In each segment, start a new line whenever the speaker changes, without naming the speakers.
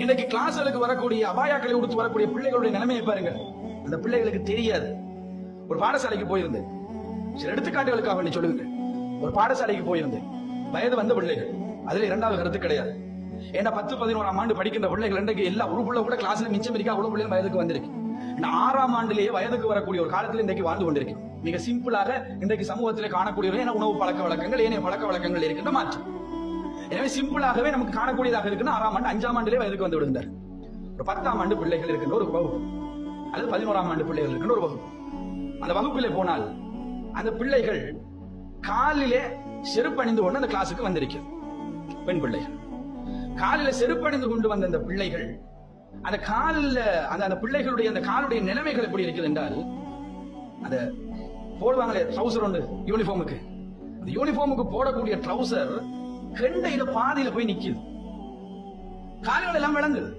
இன்னைக்கு கிளாஸ்களுக்கு வரக்கூடிய அபாயாக்களை கொடுத்து வரக்கூடிய பிள்ளைகளுடைய நிலைமையை பாருங்க. அந்த பிள்ளைகளுக்கு தெரியாது. ஒரு பாடசாலைக்கு போயிருந்தேன் சில எடுத்துக்காட்டுகளுக்காக வேண்டி சொல்லுங்க ஒரு பாடசாலைக்கு போயிருந்தேன் வயது வந்த பிள்ளைகள் அதுல இரண்டாவது கருத்து கிடையாது. ஏன்னா பத்து பதினோராம் ஆண்டு படிக்கின்ற பிள்ளைகள் இன்றைக்கு எல்லா ஒரு பிள்ளை கூட கிளாஸ்ல மிச்சம் இருக்கா? அவ்வளவு பிள்ளைகள் வயதுக்கு வந்திருக்கு. ஆறாம் ஆண்டிலேயே வயதுக்கு வரக்கூடிய ஒரு காலத்தில் இன்றைக்கு வாழ்ந்து கொண்டிருக்கு. மிக சிம்பிளாக இன்றைக்கு சமூகத்திலே காணக்கூடிய ஏன்னா உணவு பழக்க வழக்கங்கள் ஏனைய பழக்க வழக்கங்கள் இருக்கின்ற மாற்றம் எனவே சிம்பிளாகவே நமக்கு காணக்கூடியதாக இருக்குன்னு ஆறாம் ஆண்டு அஞ்சாம் ஆண்டுலேயே வயதுக்கு வந்து விடுந்தார் ஒரு பத்தாம் ஆண்டு பிள்ளைகள் இருக்கின்ற ஒரு வகுப்பு. அல்லது பதினோராம் ஆண்டு பிள்ளைகள் இருக்கின்ற ஒரு வகுப்பு. அந்த வகுப்பிலே போனால் அந்த பிள்ளைகள் காலிலே செருப்பணிந்து கொண்டு அந்த கிளாஸுக்கு வந்திருக்கிறது. பெண் பிள்ளைகள். காலில செருப்பணிந்து கொண்டு வந்த அந்த பிள்ளைகள் அந்த காலில் அந்த அந்த பிள்ளைகளுடைய அந்த காலுடைய நிலைமைகள் எப்படி இருக்குது என்றால் அந்த போடுவாங்களே ட்ரௌசர் ஒன்று யூனிஃபார்முக்கு அந்த யூனிஃபார்முக்கு போடக்கூடிய ட்ரௌசர் கெண்டையில பாதியில போய் நிக்குது. கால்கள் எல்லாம் விளங்குது.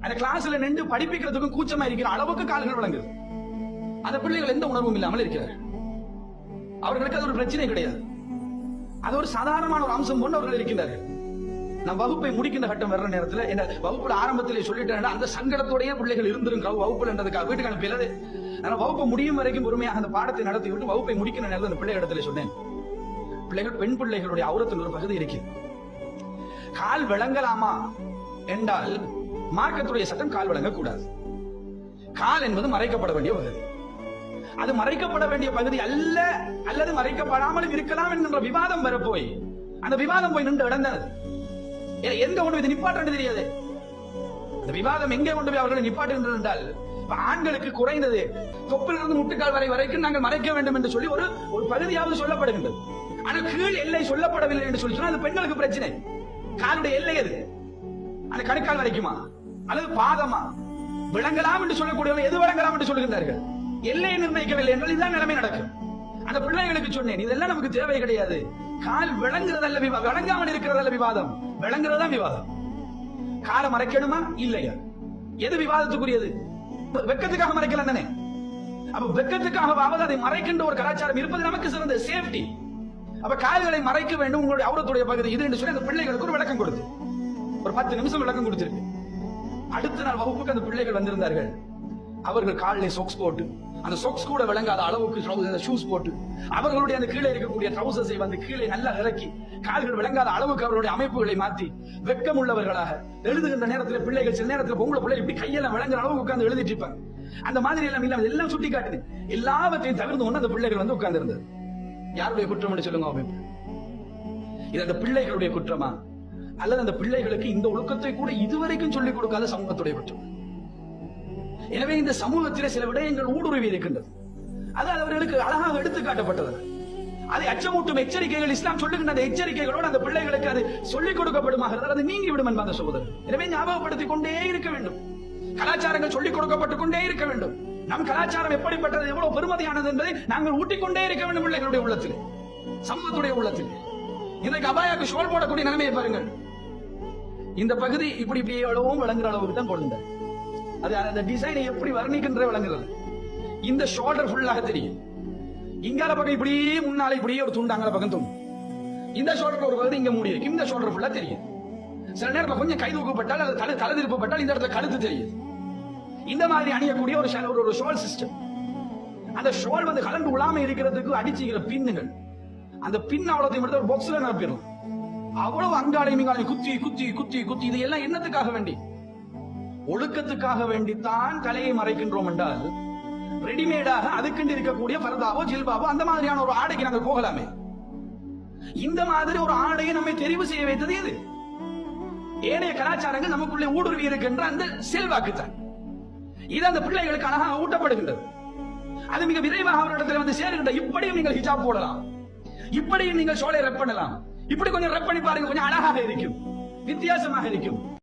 அந்த கிளாஸ்ல நின்று படிப்பிக்கிறதுக்கும் கூச்சமா இருக்கிற அளவுக்கு கால்கள் விளங்குது. அந்த பிள்ளைகள் எந்த உணர்வும் இல்லாமல் இருக்கிறார் அவர்களுக்கு அது ஒரு பிரச்சனை கிடையாது. அது ஒரு சாதாரணமான ஒரு அம்சம் போன்று அவர்கள் இருக்கின்றார்கள். நான் வகுப்பை முடிக்கின்ற கட்டம் வர்ற நேரத்துல என்ன வகுப்புல ஆரம்பத்திலே சொல்லிட்டேன் அந்த சங்கடத்தோடய பிள்ளைகள் இருந்திருங்க வகுப்புல என்றதுக்காக வீட்டுக்கு அனுப்பியது. நான் வகுப்பு முடியும் வரைக்கும் பொறுமையாக அந்த பாடத்தை நடத்தி விட்டு வகுப்பை முடிக்கிற நேரத்தில் அந்த பிள்ளை இடத்துல சொன்னேன். பிள்ளைகள் பெண் பிள்ளைகளுடைய அவுரத்தின் ஒரு பகுதி இருக்கு. கால் விளங்கலாமா என்றால் மார்க்கத்துடைய சட்டம் கால் விளங்கக்கூடாது. கால் என்பது மறைக்கப்பட வேண்டிய பகுதி. அது மறைக்கப்பட வேண்டிய பகுதி அல்ல அல்லது மறைக்கப்படாமலும் இருக்கலாம் என்கின்ற விவாதம் வரப்போய் அந்த விவாதம் போய் நின்று இடந்தது ஏ- ஒன்று இது நிப்பாட்டு தெரியாது. அந்த விவாதம் எங்கே கொண்டு போய் அவர்களை நிப்பாட்டுகின்றது என்றால் ஆண்களுக்கு குறைந்தது தொப்பிலிருந்து முட்டுக்கால் வரை வரைக்கும் நாங்கள் மறைக்க வேண்டும் என்று சொல்லி ஒரு ஒரு பகுதியாவது சொல்லப்படுகின்றது. ஆனா கீழ் எல்லை சொல்லப்படவில்லை என்று சொல்லி சொன்னா அது பெண்களுக்கு பிரச்சனை. காலுடைய எல்லை அது. அந்த கணுக்கால் வரைக்குமா? அல்லது பாதமா? விளங்கலாம் என்று சொல்லக்கூடியவர்கள் எது விளங்கலாம் என்று சொல்லுகின்றார்கள் எல்லையை நிர்ணயிக்கவில்லை என்றால் இதுதான் நிலைமை நடக்கும். அந்த பிள்ளைகளுக்கு சொன்னேன் இதெல்லாம் நமக்கு தேவை கிடையாது. கால் விளங்குறதல்ல விவாதம் விளங்காமல் இருக்கிறதல்ல விவாதம். விளங்குறதா விவாதம். காலை மறைக்கணுமா? இல்லையா? எது விவாதத்துக்குரியது? வெக்கத்துக்காக மறைக்கலாம் தானே? அப்ப வெக்கத்துக்காகவாவது அதை மறைக்கின்ற ஒரு கலாச்சாரம் இருப்பது நமக்கு சிறந்த சேஃப்டி அப்ப கால்களை மறைக்க வேண்டும். உங்களுடைய அவரத்துடைய பகுதி இது என்று சொல்லி அந்த பிள்ளைகளுக்கு ஒரு விளக்கம் கொடுத்து. ஒரு பத்து நிமிஷம் விளக்கம் கொடுத்திருக்கு. அடுத்த நாள் வகுப்புக்கு அந்த பிள்ளைகள் வந்திருந்தார்கள். அவர்கள் காலில் சொக்ஸ் போட்டு அந்த சொக்ஸ் கூட விளங்காத அளவுக்கு ஷூஸ் போட்டு அவர்களுடைய அந்த கீழே இருக்கக்கூடிய ட்ரௌசர்ஸை வந்து கீழே நல்லா இறக்கி கால்கள் விளங்காத அளவுக்கு அவருடைய அமைப்புகளை மாற்றி வெக்கம் உள்ளவர்களாக எழுதுகின்ற நேரத்தில் பிள்ளைகள் சில நேரத்தில் பொங்கல பிள்ளை இப்படி கையெல்லாம் விளங்குற அளவுக்கு உட்கார்ந்து எழுதிட்டு இருப்பாங்க. அந்த மாதிரி எல்லாம் இல்லாமல் எல்லாம் சுட்டி காட்டுது எல்லாவற்றையும் தவிர்த்து ஒன்று அந்த பிள்ளைகள் வந்து உட்கார்ந்து இருந்தது யாருடைய குற்றம் சொல்லுங்க அமைப்பு இது அந்த பிள்ளைகளுடைய குற்றமா? அல்லது அந்த பிள்ளைகளுக்கு இந்த ஒழுக்கத்தை கூட இதுவரைக்கும் சொல்லிக் கொடுக்காத சமூகத்துடைய குற்றம்? எனவே இந்த சமூகத்திலே சில விடயங்கள் ஊடுருவி இருக்கின்றது. அது அவர்களுக்கு அழகாக எடுத்து காட்டப்பட்டது. அதை அச்சமூட்டும் எச்சரிக்கைகள் இஸ்லாம் சொல்லுகின்ற அந்த எச்சரிக்கைகளோடு அந்த பிள்ளைகளுக்கு அது சொல்லிக் கொடுக்கப்படுமாக அது நீங்கி விடும் என்பது சகோதரர். எனவே ஞாபகப்படுத்திக் கொண்டே இருக்க வேண்டும். கலாச்சாரங்கள் சொல்லிக் கொடுக்கப்பட்டுக் கொண்டே இருக்க வேண்டும். நம் கலாச்சாரம் எப்படிப்பட்டது எவ்வளவு பெருமதியானது என்பதை நாங்கள் ஊட்டிக்கொண்டே இருக்க வேண்டும் பிள்ளைகளுடைய உள்ளத்தில். சமூகத்துடைய உள்ளத்தில். இன்றைக்கு அபாயாக்கு ஷோல் போடக்கூடிய நிலைமையை பாருங்கள். இந்த பகுதி இப்படி இப்படி எவ்வளவும் விளங்குற அளவுக்கு தான் கொடுங்க அது அந்த டிசைனை எப்படி வர்ணிக்கின்ற விளங்குறது. இந்த ஷோல்டர் ஃபுல்லாக தெரியும். இங்கால பக்கம் இப்படியே முன்னால இப்படியே ஒரு துண்டு அங்கால பக்கம் துண்டு. இந்த ஷோல்டர் ஒரு பகுதி இங்க மூடி இருக்கு. இந்த ஷோல்டர் ஃபுல்லா தெரியும். சில நேரத்தில் கொஞ்சம் கை தூக்கப்பட்டால் அது தலை தலை திருப்பப்பட்டால் இந்த இடத்துல கழுத்து தெரியுது இந்த மாதிரி அணியக்கூடிய ஒரு ஒரு- ஒரு ஷோல் சிஸ்டம் அந்த ஷோல் வந்து கலண்டு விழாம இருக்கிறதுக்கு அடிச்சுக்கிற பின்னுகள். அந்த பின் அவ்வளோத்தையும் எடுத்து ஒரு பாக்ஸ்ல நிரப்பிடலாம். அவ்வளவு அங்காளையும் இங்காளையும் குத்தி குத்தி குத்தி குத்தி இது எல்லாம் என்னத்துக்காக வேண்டி? ஒழுக்கத்துக்காக வேண்டித்தான் கலையை மறைக்கின்றோம் என்றால் ரெடிமேடாக அதுக்கென்று இருக்கக்கூடிய பரதாவோ ஜில்பாவோ அந்த மாதிரியான ஒரு ஆடைக்கு நாங்கள் போகலாமே. இந்த மாதிரி ஒரு ஆடையை நம்மை தெரிவு செய்ய வைத்தது எது? ஏனைய கலாச்சாரங்கள் நமக்குள்ளே ஊடுருவி இருக்கின்ற அந்த செல்வாக்குத்தான். இது அந்த பிள்ளைகளுக்கு அழகாக ஊட்டப்படுகின்றது. அது மிக விரைவாக அவரிடத்தில் வந்து சேருகின்ற. இப்படியும் நீங்கள் ஹிஜாப் போடலாம். இப்படியும் நீங்கள் சோலை ரெப் பண்ணலாம். இப்படி கொஞ்சம் ரெப் பண்ணி பாருங்க கொஞ்சம் அழகாக இருக்கும். வித்தியாசமாக இருக்கும்.